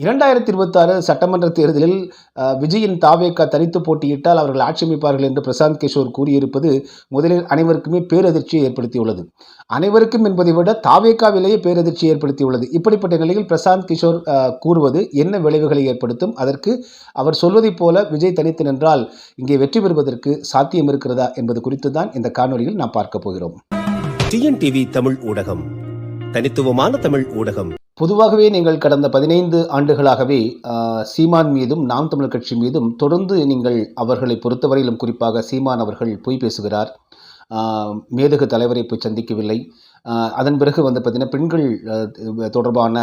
இரண்டாயிரத்தி இருபத்தாறு சட்டமன்ற தேர்தலில் விஜயின் தாவேக்கா தனித்து போட்டியிட்டால் அவர்கள் ஆட்சி அமைப்பார்கள் என்று பிரசாந்த் கிஷோர் கூறியிருப்பது முதலில் அனைவருக்குமே பேரதிர்ச்சியை ஏற்படுத்தியுள்ளது. அனைவருக்கும் என்பதை விட தாவேக்காவிலேயே பேரதிர்ச்சியை ஏற்படுத்தியுள்ளது. இப்படிப்பட்ட நிலையில் பிரசாந்த் கிஷோர் கூறுவது என்ன விளைவுகளை ஏற்படுத்தும்? அதற்கு அவர் சொல்வதைப் போல விஜய் தனித்து நின்றால் இங்கே வெற்றி பெறுவதற்கு சாத்தியம் இருக்கிறதா என்பது குறித்து தான் இந்த காணொலியில் நாம் பார்க்க போகிறோம். டிஎன்டிவி தமிழ் ஊடகம். தனித்துவமான தமிழ் ஊடகம். பொதுவாகவே நீங்கள் கடந்த பதினைந்து ஆண்டுகளாகவே சீமான் மீதும் நாம் தமிழர் கட்சி மீதும் தொடர்ந்து நீங்கள் அவர்களை பொறுத்தவரையிலும் குறிப்பாக சீமான் அவர்கள் பொய் பேசுகிறார். மேதகு தலைவரை போய் சந்திக்கவில்லை. அதன் பிறகு வந்து பார்த்திங்கன்னா பெண்கள் தொடர்பான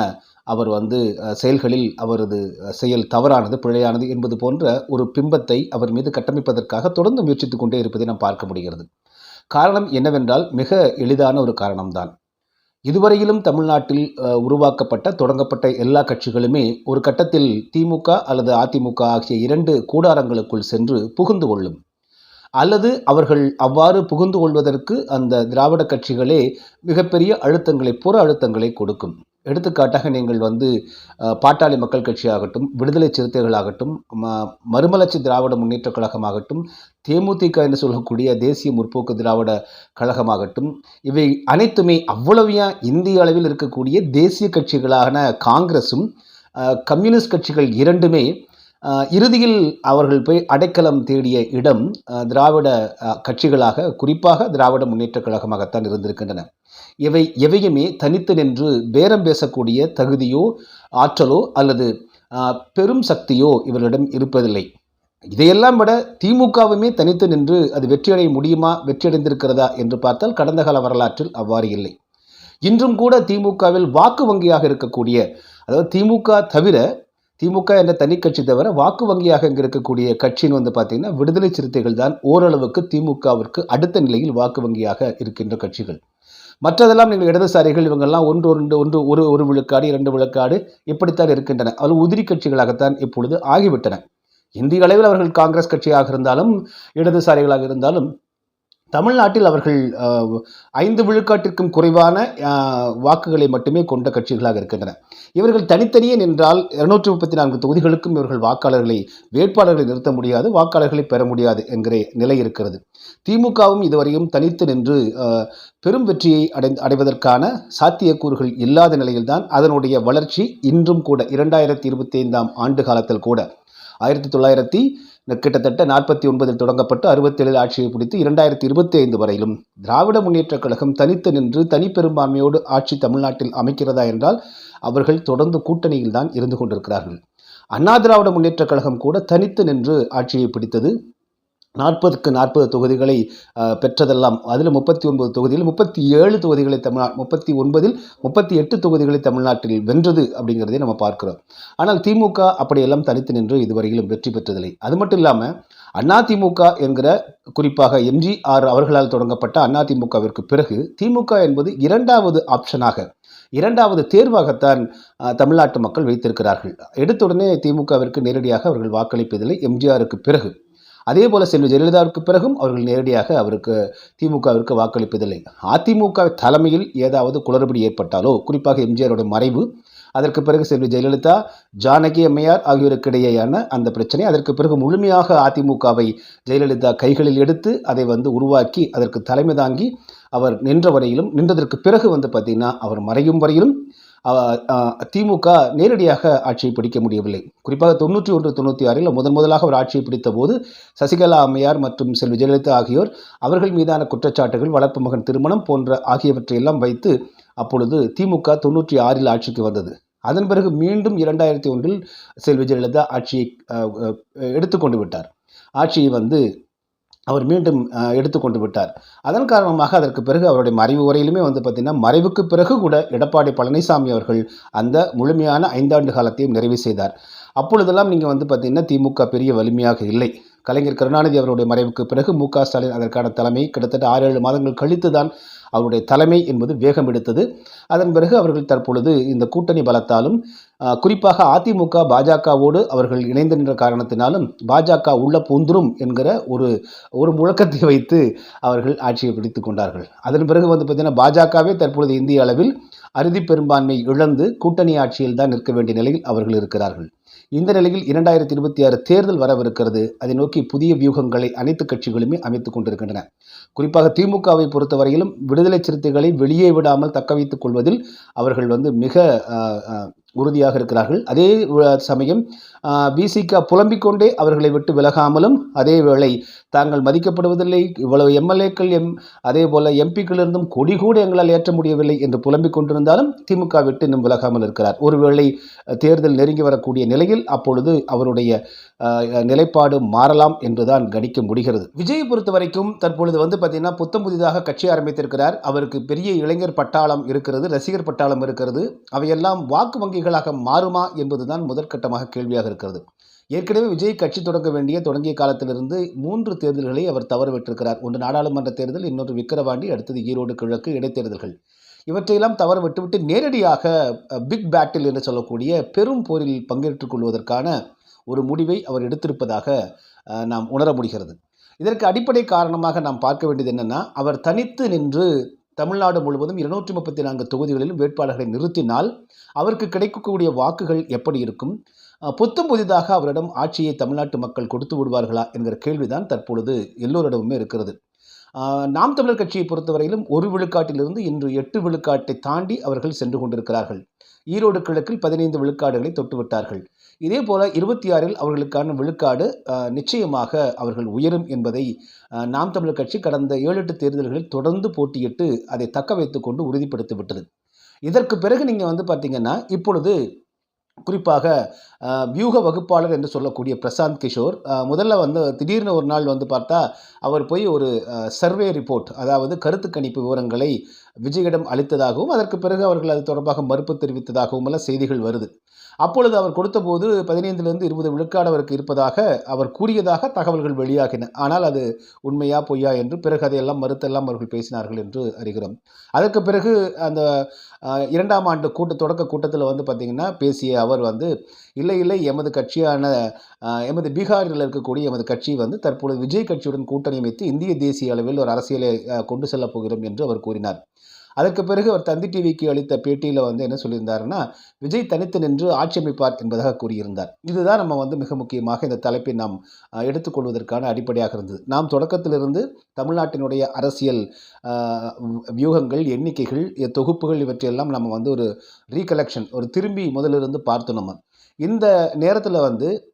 அவர் வந்து செயல்களில் அவரது செயல் தவறானது பிழையானது என்பது போன்ற ஒரு பிம்பத்தை அவர் மீது கட்டமைப்பதற்காக தொடர்ந்து முயற்சித்துக் கொண்டே இருப்பதை நாம் பார்க்க முடிகிறது. காரணம் என்னவென்றால் மிக எளிதான ஒரு காரணம்தான். இதுவரையிலும் தமிழ்நாட்டில் உருவாக்கப்பட்ட தொடங்கப்பட்ட எல்லா கட்சிகளுமே ஒரு கட்டத்தில் திமுக அல்லது அதிமுக ஆகிய இரண்டு கூடாரங்களுக்குள் சென்று புகுந்து கொள்ளும். அல்லது அவர்கள் அவ்வாறு புகுந்து கொள்வதற்கு அந்த திராவிட கட்சிகளே மிகப்பெரிய அழுத்தங்களை புற அழுத்தங்களை கொடுக்கும். எடுத்துக்காட்டாக நீங்கள் வந்து பாட்டாளி மக்கள் கட்சியாகட்டும் விடுதலை சிறுத்தைகளாகட்டும் ம மறுமலர்ச்சி திராவிட முன்னேற்றக் கழகமாகட்டும் தேமுதிக என்று சொல்லக்கூடிய தேசிய முற்போக்கு திராவிட கழகமாகட்டும் இவை அனைத்துமே அவ்வளவையா இந்திய அளவில் இருக்கக்கூடிய தேசிய கட்சிகளான காங்கிரஸும் கம்யூனிஸ்ட் கட்சிகள் இரண்டுமே இறுதியில் அவர்கள் போய் அடைக்கலம் தேடிய இடம் திராவிட கட்சிகளாக குறிப்பாக திராவிட முன்னேற்றக் கழகமாகத்தான் இருந்திருக்கின்றன. இவை எவையுமே தனித்து நின்று பேரம் பேசக்கூடிய தகுதியோ ஆற்றலோ அல்லது பெரும் சக்தியோ இவர்களிடம் இருப்பதில்லை. இதையெல்லாம் விட திமுகவுமே தனித்து நின்று அது வெற்றியடைய முடியுமா வெற்றியடைந்திருக்கிறதா என்று பார்த்தால் கடந்த கால வரலாற்றில் அவ்வாறு இல்லை. இன்றும் கூட திமுகவில் வாக்கு வங்கியாக இருக்கக்கூடிய அதாவது திமுக தவிர திமுக என்ற தனி கட்சி தவிர வாக்கு வங்கியாக இங்கே இருக்கக்கூடிய கட்சின்னு வந்து பார்த்தீங்கன்னா விடுதலை சிறுத்தைகள் தான் ஓரளவுக்கு திமுகவிற்கு அடுத்த நிலையில் வாக்கு வங்கியாக இருக்கின்ற கட்சிகள். மற்றதெல்லாம் நீங்கள் இடதுசாரிகள் இவங்கெல்லாம் ஒன்று ஒன்று ஒன்று ஒரு ஒரு விழுக்காடு இரண்டு விழுக்காடு இப்படித்தான் இருக்கின்றன. அது உதிரி கட்சிகளாகத்தான் இப்பொழுது ஆகிவிட்டன. இந்திய அளவில் அவர்கள் காங்கிரஸ் கட்சியாக இருந்தாலும் இடதுசாரிகளாக இருந்தாலும் தமிழ்நாட்டில் அவர்கள் ஐந்து விழுக்காட்டிற்கும் குறைவான வாக்குகளை மட்டுமே கொண்ட கட்சிகளாக இருக்கின்றன. இவர்கள் தனித்தனியே நின்றால் இருநூற்றி முப்பத்தி நான்கு தொகுதிகளுக்கும் இவர்கள் வாக்காளர்களை வேட்பாளர்களை நிறுத்த முடியாது வாக்காளர்களை பெற முடியாது என்கிற நிலை இருக்கிறது. திமுகவும் இதுவரையும் தனித்து நின்று பெரும் வெற்றியை அடை அடைவதற்கான சாத்தியக்கூறுகள் இல்லாத நிலையில்தான் அதனுடைய வளர்ச்சி இன்றும் கூட இரண்டாயிரத்தி இருபத்தி ஐந்தாம் ஆண்டு காலத்தில் கூட ஆயிரத்தி தொள்ளாயிரத்தி கிட்டத்தட்ட நாற்பத்தி ஒன்பதில் தொடங்கப்பட்டு அறுபத்தேழில் ஆட்சியை பிடித்து இரண்டாயிரத்தி இருபத்தி ஐந்து வரையிலும் திராவிட முன்னேற்றக் கழகம் தனித்து நின்று தனிப்பெரும்பான்மையோடு ஆட்சி தமிழ்நாட்டில் அமைக்கிறதா என்றால் அவர்கள் தொடர்ந்து கூட்டணியில் தான் இருந்து கொண்டிருக்கிறார்கள். அண்ணா திராவிட முன்னேற்றக் கழகம் கூட தனித்து நின்று ஆட்சியை பிடித்தது நாற்பதுக்கு நாற்பது தொகுதிகளை பெற்றதெல்லாம் அதில் முப்பத்தி ஒன்பது தொகுதியில் முப்பத்தி ஏழு தொகுதிகளை தமிழ்நாடு முப்பத்தி ஒன்பதில் முப்பத்தி எட்டு தொகுதிகளை தமிழ்நாட்டில் வென்றது அப்படிங்கிறதை நம்ம பார்க்கிறோம். ஆனால் திமுக அப்படியெல்லாம் தனித்து நின்று இதுவரையிலும் வெற்றி பெற்றதில்லை. அது மட்டும் இல்லாமல் அண்ணா திமுக என்கிற குறிப்பாக எம்ஜிஆர் அவர்களால் தொடங்கப்பட்ட அண்ணா திமுகவிற்கு பிறகு திமுக என்பது இரண்டாவது ஆப்ஷனாக இரண்டாவது தேர்வாகத்தான் தமிழ்நாட்டு மக்கள் வைத்திருக்கிறார்கள். எடுத்துடனே திமுகவிற்கு நேரடியாக அவர்கள் வாக்களிப்பதில்லை எம்ஜிஆருக்கு பிறகு. அதே போல செல்வி ஜெயலலிதாவுக்கு பிறகும் அவர்கள் நேரடியாக அவருக்கு திமுகவிற்கு வாக்களிப்பதில்லை. அதிமுக தலைமையில் ஏதாவது குளறுபடி ஏற்பட்டாலோ குறிப்பாக எம்ஜிஆரோட மறைவு அதற்கு பிறகு செல்வி ஜெயலலிதா ஜானகி அம்மையார் ஆகியோருக்கிடையேயான அந்த பிரச்சனை அதற்கு பிறகு முழுமையாக அதிமுகவை ஜெயலலிதா கைகளில் எடுத்து அதை வந்து உருவாக்கி அதற்கு தலைமை தாங்கி அவர் நின்ற வரையிலும் நின்றதற்கு பிறகு வந்து பார்த்திங்கன்னா அவர் மறையும் வரையிலும் திமுக நேரடியாக ஆட்சியை பிடிக்க முடியவில்லை. குறிப்பாக தொண்ணூற்றி ஒன்று தொண்ணூற்றி ஆறில் முதன் முதலாக அவர் ஆட்சியை பிடித்த போது சசிகலா அம்மையார் மற்றும் செல்வி ஜெயலலிதா ஆகியோர் அவர்கள் மீதான குற்றச்சாட்டுகள் வளர்ப்பு மகன் திருமணம் போன்ற ஆகியவற்றையெல்லாம் வைத்து அப்பொழுது திமுக தொண்ணூற்றி ஆறில் ஆட்சிக்கு வந்தது. அதன் பிறகு மீண்டும் இரண்டாயிரத்தி ஒன்றில் செல்வி ஜெயலலிதா ஆட்சியை எடுத்துக்கொண்டு விட்டார். ஆட்சியை வந்து அவர் மீண்டும் எடுத்துக்கொண்டு விட்டார். அதன் காரணமாக அதற்கு பிறகு அவருடைய மறைவு உரையிலுமே வந்து பார்த்திங்கன்னா மறைவுக்கு பிறகு கூட எடப்பாடி பழனிசாமி அவர்கள் அந்த முழுமையான ஐந்தாண்டு காலத்தையும் நிறைவு செய்தார். அப்பொழுதெல்லாம் நீங்கள் வந்து பார்த்திங்கன்னா திமுக பெரிய வலிமையாக இல்லை. கலைஞர் கருணாநிதி அவருடைய மறைவுக்கு பிறகு மு க ஸ்டாலின் அதற்கான தலைமை கிட்டத்தட்ட ஆறு ஏழு மாதங்கள் கழித்து தான் அவருடைய தலைமை என்பது வேகம் எடுத்தது. அதன் பிறகு அவர்கள் தற்பொழுது இந்த கூட்டணி பலத்தாலும் குறிப்பாக அதிமுக பாஜகவோடு அவர்கள் இணைந்து நின்ற காரணத்தினாலும் பாஜக உள்ள பூந்துரும் என்கிற ஒரு ஒரு முழக்கத்தை வைத்து அவர்கள் ஆட்சியை பிடித்து கொண்டார்கள். அதன் பிறகு வந்து பார்த்தீங்கன்னா பாஜகவே தற்பொழுது இந்திய அளவில் அறுதி பெரும்பான்மை இழந்து கூட்டணி ஆட்சியில் தான் நிற்க வேண்டிய நிலையில் அவர்கள் இருக்கிறார்கள். இந்த நிலையில் இரண்டாயிரத்தி இருபத்தி ஆறு தேர்தல் வரவிருக்கிறது. அதை நோக்கி புதிய வியூகங்களை அனைத்து கட்சிகளுமே அமைத்துக் கொண்டிருக்கின்றன. குறிப்பாக திமுகவை பொறுத்தவரையிலும் விடுதலை சிறுத்தைகளை வெளியே விடாமல் தக்க வைத்துக் கொள்வதில் அவர்கள் வந்து மிக உறுதியாக இருக்கிறார்கள். அதே சமயம் பிசிக புலம்பிக் கொண்டே அவர்களை விட்டு விலகாமலும் அதே வேளை தாங்கள் மதிக்கப்படுவதில்லை இவ்வளவு எம்எல்ஏக்கள் எம் அதே போல எம்பிக்களிருந்தும் கொடி கூட எங்களால் ஏற்ற முடியவில்லை என்று புலம்பிக் கொண்டிருந்தாலும் திமுக விட்டு இன்னும் விலகாமல் இருக்கிறார். ஒருவேளை தேர்தல் நெருங்கி வரக்கூடிய நிலையில் அப்பொழுது அவருடைய நிலைப்பாடு மாறலாம் என்றுதான் கணிக்க முடிகிறது. விஜயை பொறுத்த வரைக்கும் தற்பொழுது வந்து பார்த்தீங்கன்னா புத்தம் புதிதாக கட்சி ஆரம்பித்திருக்கிறார். அவருக்கு பெரிய இளைஞர் பட்டாளம் இருக்கிறது ரசிகர் பட்டாளம் இருக்கிறது. அவையெல்லாம் வாக்கு வங்கிகளாக மாறுமா என்பதுதான் முதற்கட்டமாக கேள்வியாக இருக்கிறது. ஏற்கனவே விஜய் கட்சி தொடங்க வேண்டிய தொடங்கிய காலத்திலிருந்து மூன்று தேர்தல்களை அவர் தவறவிட்டிருக்கிறார். ஒன்று நாடாளுமன்ற தேர்தல் இன்னொன்று விக்கிரவாண்டி அடுத்தது ஈரோடு கிழக்கு இடைத்தேர்தல்கள். இவற்றையெல்லாம் தவற விட்டுவிட்டு நேரடியாக பிக் பேட்டில் என்று சொல்லக்கூடிய பெரும் போரில் பங்கேற்றுக் கொள்வதற்கான ஒரு முடிவை அவர் எடுத்திருப்பதாக நாம் உணர முடிகிறது. இதற்கு அடிப்படை காரணமாக நாம் பார்க்க வேண்டியது என்னென்னா அவர் தனித்து நின்று தமிழ்நாடு முழுவதும் இருநூற்றி முப்பத்தி நான்கு தொகுதிகளிலும் வேட்பாளர்களை நிறுத்தினால் அவருக்கு கிடைக்கக்கூடிய வாக்குகள் எப்படி இருக்கும்? புத்தம் புதிதாக அவரிடம் ஆட்சியை தமிழ்நாட்டு மக்கள் கொடுத்து விடுவார்களா என்கிற கேள்விதான் தற்பொழுது எல்லோரிடமுமே இருக்கிறது. நாம் தமிழர் கட்சியை பொறுத்தவரையிலும் ஒரு விழுக்காட்டிலிருந்து இன்று எட்டு விழுக்காட்டை தாண்டி அவர்கள் சென்று கொண்டிருக்கிறார்கள். ஈரோடு கிழக்கில் பதினைந்து விழுக்காடுகளை தொட்டுவிட்டார்கள். இதே போல இருபத்தி ஆறில் அவர்களுக்கான விழுக்காடு நிச்சயமாக அவர்கள் உயரும் என்பதை நாம் தமிழர் கட்சி கடந்த ஏழு எட்டு தேர்தல்களில் தொடர்ந்து போட்டியிட்டு அதை தக்க வைத்துக்கொண்டு உறுதிப்படுத்தி விட்டது. இதற்கு பிறகு நீங்கள் வந்து பார்த்தீங்கன்னா இப்பொழுது குறிப்பாக வியூக வகுப்பாளர் என்று சொல்லக்கூடிய பிரசாந்த் கிஷோர் முதல்ல வந்து திடீர்னு ஒரு நாள் வந்து பார்த்தா அவர் போய் ஒரு சர்வே ரிப்போர்ட் அதாவது கருத்து கணிப்பு விவரங்களை விஜயிடம் அளித்ததாகவும் அதற்கு பிறகு அவர்கள் அது தொடர்பாக மறுப்பு தெரிவித்ததாகவும் எல்லாம் செய்திகள் வருது. அப்பொழுது அவர் கொடுத்தபோது பதினைந்திலிருந்து இருபது விழுக்காடு அவருக்கு இருப்பதாக அவர் கூறியதாக தகவல்கள் வெளியாகின. ஆனால் அது உண்மையா பொய்யா என்று பிறகு அதையெல்லாம் மறுத்தெல்லாம் அவர்கள் பேசினார்கள் என்று அறிகிறோம். அதற்கு பிறகு அந்த இரண்டாம் ஆண்டு கூட்ட தொடக்க கூட்டத்தில் வந்து பார்த்திங்கன்னா பேசிய அவர் வந்து இல்லை இல்லை எமது கட்சியான எமது பீகாரில் இருக்கக்கூடிய எமது கட்சி வந்து தற்பொழுது விஜய் கட்சியுடன் கூட்டணி அமைத்து இந்திய தேசிய அளவில் ஒரு அரசியலை கொண்டு செல்லப் போகிறோம் என்று அவர் கூறினார். அதற்கு பிறகு அவர் தந்தி டிவிக்கு அளித்த பேட்டியில் வந்து என்ன சொல்லியிருந்தாருன்னா விஜய் தனித்து நின்று ஆட்சி அமைப்பார் என்பதாக கூறியிருந்தார். இதுதான் நம்ம வந்து மிக முக்கியமாக இந்த தலைப்பை நாம் எடுத்துக்கொள்வதற்கான அடிப்படையாக இருந்தது. நாம் தொடக்கத்திலிருந்து தமிழ்நாட்டினுடைய அரசியல் வியூகங்கள் எண்ணிக்கைகள் இ- தொகுப்புகள் இவற்றையெல்லாம் நம்ம வந்து ஒரு ரீகலெக்ஷன் ஒரு திரும்பி முதலிருந்து பார்த்தோம் நம்ம. இந்த நேரத்தில் வந்து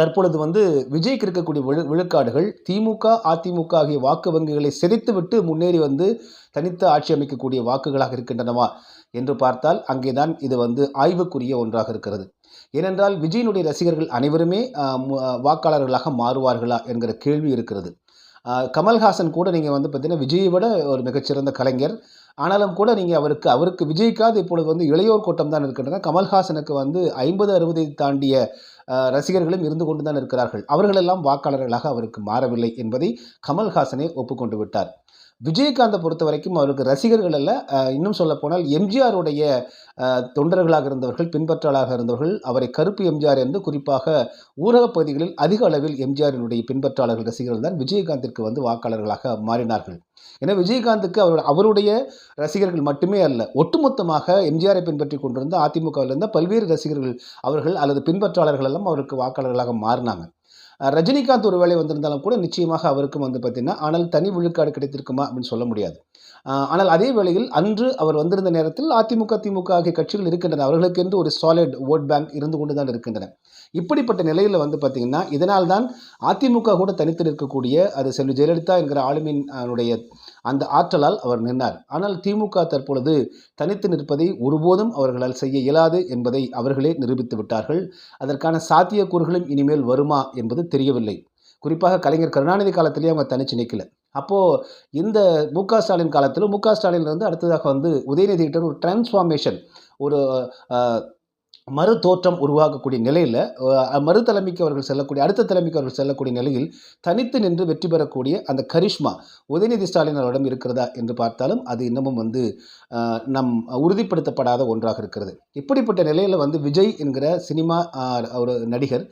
தற்பொழுது வந்து விஜய்க்கு இருக்கக்கூடிய விழு விழுக்காடுகள் திமுக அதிமுக ஆகிய வாக்கு வங்கிகளை சிதைத்துவிட்டு முன்னேறி வந்து தனித்து ஆட்சி அமைக்கக்கூடிய வாக்குகளாக இருக்கின்றனவா என்று பார்த்தால் அங்கேதான் இது வந்து ஆய்வுக்குரிய ஒன்றாக இருக்கிறது. ஏனென்றால் விஜயினுடைய ரசிகர்கள் அனைவருமே வாக்காளர்களாக மாறுவார்களா என்கிற கேள்வி இருக்கிறது. கமல்ஹாசன் கூட நீங்கள் வந்து பார்த்தீங்கன்னா விஜயை விட ஒரு மிகச்சிறந்த கலைஞர். ஆனாலும் கூட நீங்கள் அவருக்கு அவருக்கு விஜய்க்காது இப்பொழுது வந்து இளையோர் கூட்டம் தான் இருக்கின்றன. கமல்ஹாசனுக்கு வந்து ஐம்பது அறுபதை தாண்டிய ரசிகர்களும் இருந்து கொண்டு தான் இருக்கிறார்கள். அவர்களெல்லாம் வாக்காளர்களாக அவருக்கு மாறவில்லை என்பதை கமல்ஹாசனே ஒப்புக்கொண்டு விட்டார். விஜயகாந்தை பொறுத்த வரைக்கும் அவருக்கு ரசிகர்கள் அல்ல இன்னும் சொல்லப்போனால் எம்ஜிஆருடைய தொண்டர்களாக இருந்தவர்கள் பின்பற்றலாக இருந்தவர்கள் அவரை கருப்பு எம்ஜிஆர் என்று குறிப்பாக ஊரகப் பகுதிகளில் அதிக அளவில் எம்ஜிஆரினுடைய பின்பற்றாளர்கள் ரசிகர்கள் தான் விஜயகாந்திற்கு வந்து வாக்காளர்களாக மாறினார்கள். ஏன்னா விஜயகாந்துக்கு அவர் அவருடைய ரசிகர்கள் மட்டுமே அல்ல ஒட்டுமொத்தமாக எம்ஜிஆரை பின்பற்றி கொண்டிருந்த அதிமுகவில் இருந்த பல்வேறு ரசிகர்கள் அவர்கள் அல்லது பின்பற்றாளர்கள் எல்லாம் அவருக்கு வாக்காளர்களாக மாறினாங்க. ரஜினிகாந்த் ஒரு வேலை வந்திருந்தாலும் கூட நிச்சயமாக அவருக்கும் வந்து பார்த்தீங்கன்னா ஆனால் தனி விழுக்காடு கிடைத்திருக்குமா? அப்படின்னு சொல்ல முடியாது. ஆனால் அதே வேளையில் அன்று அவர் வந்திருந்த நேரத்தில் அதிமுக திமுக ஆகிய கட்சிகள் இருக்கின்றன. அவர்களுக்கென்று ஒரு சாலிட் ஓட் பேங்க் இருந்து கொண்டு தான் இருக்கின்றன. இப்படிப்பட்ட நிலையில் வந்து பார்த்திங்கன்னா இதனால் தான் அதிமுக கூட தனித்து நிற்கக்கூடிய அது செல்வி ஜெயலலிதா என்கிற ஆளுமையினுடைய அந்த ஆற்றலால் அவர் நின்றார் ஆனால் திமுக தற்பொழுது தனித்து நிற்பதை ஒருபோதும் அவர்களால் செய்ய இயலாது என்பதை அவர்களே நிரூபித்து விட்டார்கள். அதற்கான சாத்தியக்கூறுகளும் இனிமேல் வருமா என்பது தெரியவில்லை. குறிப்பாக கலைஞர் கருணாநிதி காலத்திலேயே அவங்க தனிச்சு நிற்கல அப்போது இந்த மு க ஸ்டாலின் காலத்தில் மு க ஸ்டாலின் வந்து அடுத்ததாக வந்து உதயநிதியிட்ட ஒரு டிரான்ஸ்ஃபார்மேஷன் ஒரு மறு தோற்றம் உருவாகக்கூடிய நிலையில் மறு தலைமைக்கு அவர்கள் செல்லக்கூடிய அடுத்த தலைமைக்கு அவர்கள் செல்லக்கூடிய நிலையில் தனித்து நின்று வெற்றி பெறக்கூடிய அந்த கரிஷ்மா உதயநிதி ஸ்டாலின் அவரிடம் இருக்கிறதா என்று பார்த்தாலும் அது இன்னமும் வந்து நம் உறுதிப்படுத்தப்படாத ஒன்றாக இருக்கிறது. இப்படிப்பட்ட நிலையில் வந்து விஜய் என்கிற சினிமா ஒரு நடிகர்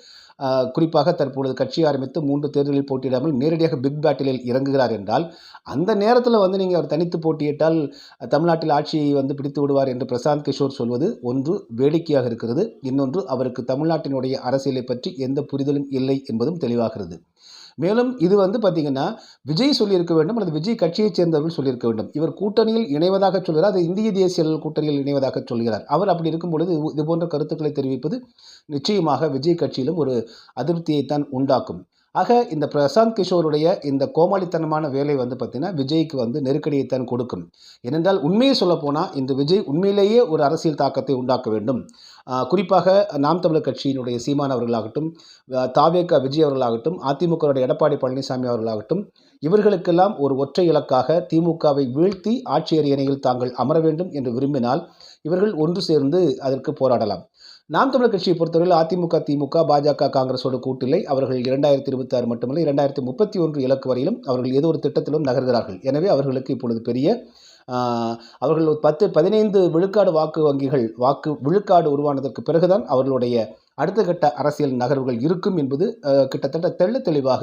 குறிப்பாக தற்பொழுது கட்சி ஆரம்பித்து மூன்று தேர்தலில் போட்டியிடாமல் நேரடியாக பிக் பேட்டிலில் இறங்குகிறார் என்றால் அந்த நேரத்தில் வந்து நீங்கள் அவர் தனித்து போட்டியிட்டால் தமிழ்நாட்டில் ஆட்சியை வந்து பிடித்து விடுவார் என்று பிரசாந்த் கிஷோர் சொல்வது ஒன்று வேடிக்கையாக இருக்கிறது. இன்னொன்று அவருக்கு தமிழ்நாட்டினுடைய அரசியலை பற்றி எந்த புரிதலும் இல்லை என்பதும் தெளிவாகிறது. மேலும் இது வந்து பார்த்தீங்கன்னா விஜய் சொல்லியிருக்க வேண்டும் அல்லது விஜய் கட்சியைச் சேர்ந்தவர்கள் சொல்லியிருக்க வேண்டும். இவர் கூட்டணியில் இணைவதாக சொல்கிறார். அது இந்திய தேசிய கூட்டணியில் இணைவதாக சொல்கிறார். அவர் அப்படி இருக்கும் பொழுது இது- போன்ற கருத்துக்களை தெரிவிப்பது நிச்சயமாக விஜய் கட்சியிலும் ஒரு அதிருப்தியைத்தான் உண்டாக்கும். ஆக இந்த பிரசாந்த் கிஷோருடைய இந்த கோமாளித்தனமான வேலை வந்து பார்த்தீங்கன்னா விஜய்க்கு வந்து நெருக்கடியைத்தான் கொடுக்கும். ஏனென்றால் உண்மையை சொல்லப்போனால் இந்த விஜய் உண்மையிலேயே ஒரு அரசியல் தாக்கத்தை உண்டாக்க வேண்டும். குறிப்பாக நாம் தமிழர் கட்சியினுடைய சீமான் அவர்களாகட்டும் தாவேக விஜய் அவர்களாகட்டும் அதிமுகவுடைய எடப்பாடி பழனிசாமி அவர்களாகட்டும் இவர்களுக்கெல்லாம் ஒரு ஒற்றை இலக்காக திமுகவை வீழ்த்தி ஆட்சியர் இணையில் தாங்கள் அமர வேண்டும் என்று விரும்பினால் இவர்கள் ஒன்று சேர்ந்து அதற்கு போராடலாம். நாம் தமிழர் கட்சியை பொறுத்தவரையில் அதிமுக திமுக பாஜக காங்கிரஸோடு கூட்டில்லை. அவர்கள் இரண்டாயிரத்தி இருபத்தி ஆறு மட்டுமல்ல இரண்டாயிரத்தி முப்பத்தி ஒன்று இலக்கு வரையிலும் அவர்கள் ஏதோ ஒரு திட்டத்திலும் நகர்கிறார்கள். எனவே அவர்களுக்கு இப்பொழுது பெரிய அவர்கள் ஒரு பத்து பதினைந்து விழுக்காடு வாக்கு வங்கிகள் வாக்கு விழுக்காடு உருவானதற்கு பிறகுதான் அவர்களுடைய அடுத்த கட்ட அரசியல் நகர்வுகள் இருக்கும் என்பது கிட்டத்தட்ட தெள்ள தெளிவாக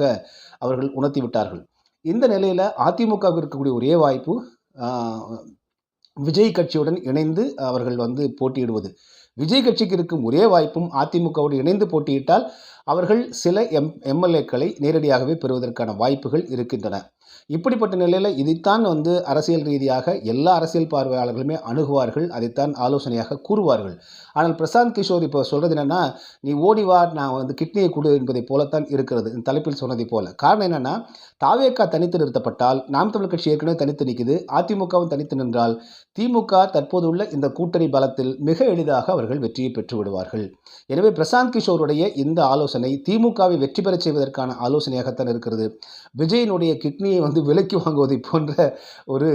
அவர்கள் உணர்த்திவிட்டார்கள் இந்த நிலையில் அதிமுகவுக்கு இருக்கக்கூடிய ஒரே வாய்ப்பு விஜய் கட்சியுடன் இணைந்து அவர்கள் வந்து போட்டியிடுவது. விஜய் கட்சிக்கு இருக்கும் ஒரே வாய்ப்பும் அதிமுகவோடு இணைந்து போட்டியிட்டால் அவர்கள் சில எம் எம்எல்ஏக்களை நேரடியாகவே பெறுவதற்கான வாய்ப்புகள் இருக்கின்றன. இப்படிப்பட்ட நிலையில் இதைத்தான் வந்து அரசியல் ரீதியாக எல்லா அரசியல் பார்வையாளர்களுமே அணுகுவார்கள் அதைத்தான் ஆலோசனையாக கூறுவார்கள். ஆனால் பிரசாந்த் கிஷோர் இப்போ சொல்கிறது என்னென்னா நீ ஓடி வா நான் வந்து கிட்னியை கொடு என்பதை போலத்தான் இருக்கிறது இந்த தலைப்பில் சொன்னதை போல. காரணம் என்னென்னா தாவேக்கா தனித்து நிறுத்தப்பட்டால் நாம் தமிழ் கட்சி ஏற்கனவே தனித்து நிற்குது அதிமுகவும் தனித்து நின்றால் திமுக தற்போது உள்ள இந்த கூட்டணி பலத்தில் மிக எளிதாக அவர்கள் வெற்றியை பெற்று விடுவார்கள். எனவே பிரசாந்த் கிஷோருடைய இந்த ஆலோசனை திமுகவை வெற்றி பெறச் செய்வதற்கான ஆலோசனையாகத்தான் இருக்கிறது. விஜயனுடைய கிட்னியை வந்து விலைக்கு வாங்குவதை போன்ற ஒரு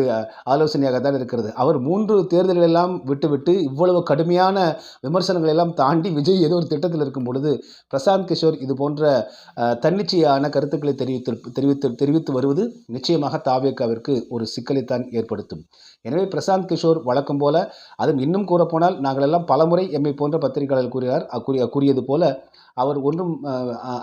ஆலோசனையாக தான் இருக்கிறது. அவர் மூன்று தேர்தல்களெல்லாம் விட்டுவிட்டு இவ்வளவு கடுமையான விமர்சனங்களை எல்லாம் தாண்டி விஜய் ஏதோ ஒரு திட்டத்தில் இருக்கும் பொழுது பிரசாந்த் கிஷோர் இது போன்ற தன்னிச்சையான கருத்துக்களை தெரிவித்து தெரிவித்து தெரிவித்து வருவது நிச்சயமாக தாவேக்காவிற்கு ஒரு சிக்கலைத்தான் ஏற்படுத்தும். எனவே பிரசாந்த் கிஷோர் வழக்கம் போல அதுவும் இன்னும் கூறப்போனால் நாங்கள் எல்லாம் பலமுறை எம்மை போன்ற பத்திரிகையாளர் கூறினார். கூறிய கூறியது போல அவர் ஒன்றும்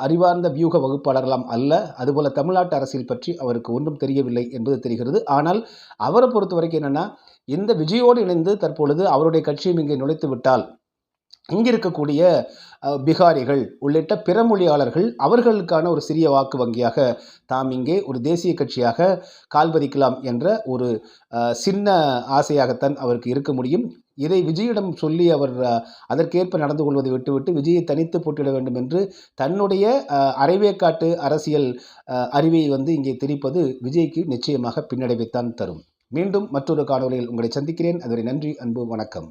அறிவார்ந்த வியூக வகுப்பாளர்களாம் அல்ல. அதுபோல தமிழ்நாட்டு அரசியல் பற்றி அவருக்கு ஒன்றும் தெரியவில்லை என்பது தெரிகிறது. ஆனால் அவரை பொறுத்த வரைக்கும் என்னென்னா இந்த விஜயோடு இணைந்து தற்பொழுது அவருடைய கட்சியும் இங்கே நுழைத்து விட்டால் இங்கே இருக்கக்கூடிய பிகாரிகள் உள்ளிட்ட பிற மொழியாளர்கள் அவர்களுக்கான ஒரு சிறிய வாக்கு வங்கியாக தாம் இங்கே ஒரு தேசிய கட்சியாக கால்பதிக்கலாம் என்ற ஒரு சின்ன ஆசையாகத்தான் அவருக்கு இருக்க முடியும். இதை விஜயிடம் சொல்லி அவர் அதற்கேற்ப நடந்து கொள்வதை விட்டுவிட்டு விஜயை தனித்து போட்டியிட வேண்டும் என்று தன்னுடைய அரைவேக்காட்டு அரசியல் அறிவியை வந்து இங்கே திரிப்பது விஜய்க்கு நிச்சயமாக பின்னடைவைத்தான் தரும். மீண்டும் மற்றொரு காணொலியில் உங்களை சந்திக்கிறேன். அதுவரை நன்றி அன்பு வணக்கம்.